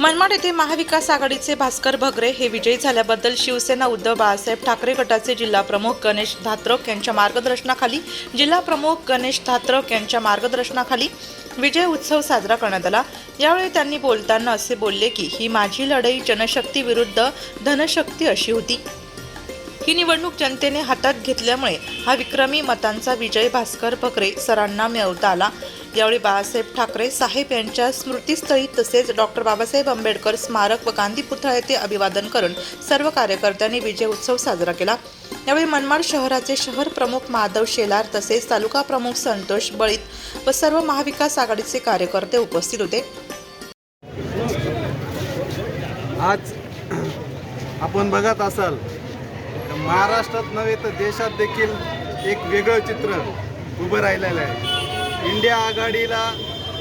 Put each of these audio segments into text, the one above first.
मनमाड येथे महाविकास आघाडीचे भास्कर भगरे हे विजयी झाल्याबद्दल शिवसेना उद्धव बाळासाहेब ठाकरे गटाचे जिल्हा प्रमुख गणेश धात्रक यांच्या मार्गदर्शनाखाली जिल्हा प्रमुख गणेश धात्रक यांच्या मार्गदर्शनाखाली विजय उत्सव साजरा करण्यात आला. यावेळी त्यांनी बोलताना असे बोलले की ही माझी लढाई जनशक्ती विरुद्ध धनशक्ती अशी होती. ही निवडणूक जनतेने हातात घेतल्यामुळे हा विक्रमी मतांचा विजय भास्कर भकरे सरांना मिळवता आला. यावेळी बाळासाहेब ठाकरे साहेब यांच्या स्मृतीस्थळी तसेच डॉक्टर बाबासाहेब आंबेडकर स्मारक व गांधी पुतळा येथे अभिवादन करून सर्व कार्यकर्त्यांनी विजय उत्सव साजरा केला. यावेळी मनमाड शहराचे शहर प्रमुख माधव शेलार तसेच तालुका प्रमुख संतोष बळीत व सर्व महाविकास आघाडीचे कार्यकर्ते उपस्थित होते. आज आपण बघत असाल महाराष्ट्रात नव्हे तर देशात देखील एक वेगळं चित्र उभं राहिलेलं आहे. इंडिया आघाडीला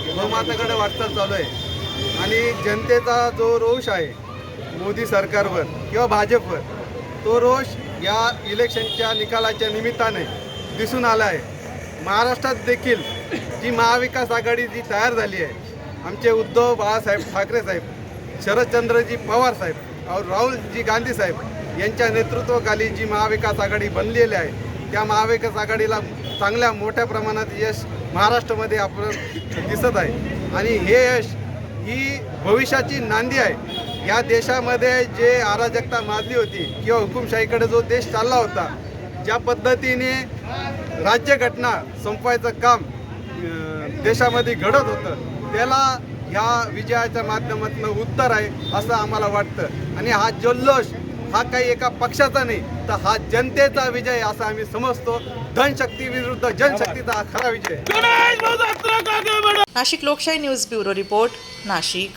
बहुमताकडे वाटचाल चालू आहे. आणि जनतेचा जो रोष आहे मोदी सरकारवर किंवा भाजपवर तो रोष या इलेक्शनच्या निकालाच्या निमित्ताने दिसून आला आहे. महाराष्ट्रात देखील जी महाविकास आघाडी जी तयार झाली आहे आमचे उद्धव बाळासाहेब ठाकरे साहेब शरदचंद्रजी पवार साहेब और राहुलजी गांधी साहेब यांच्या नेतृत्वाखाली जी महाविकास आघाडी बनलेली आहे त्या महाविकास आघाडीला चांगल्या मोठ्या प्रमाणात यश महाराष्ट्रामध्ये आपण दिसत आहे. आणि हे यश ही भविष्याची नांदी आहे. या देशामध्ये जे अराजकता माजली होती किंवा हुकुमशाहीकडे जो देश चालला होता ज्या पद्धतीने राज्यघटना संपवायचं काम देशामध्ये घडत होतं त्याला ह्या विजयाच्या माध्यमातून उत्तर आहे असं आम्हाला वाटतं. आणि हा जल्लोष हा काही एका पक्षाचा नाही तर हा जनतेचा विजय असं आम्ही समजतो. धनशक्ती विरुद्ध जनशक्तीचा हा खरा विजय. नाशिक लोकशाही न्यूज ब्युरो रिपोर्ट नाशिक.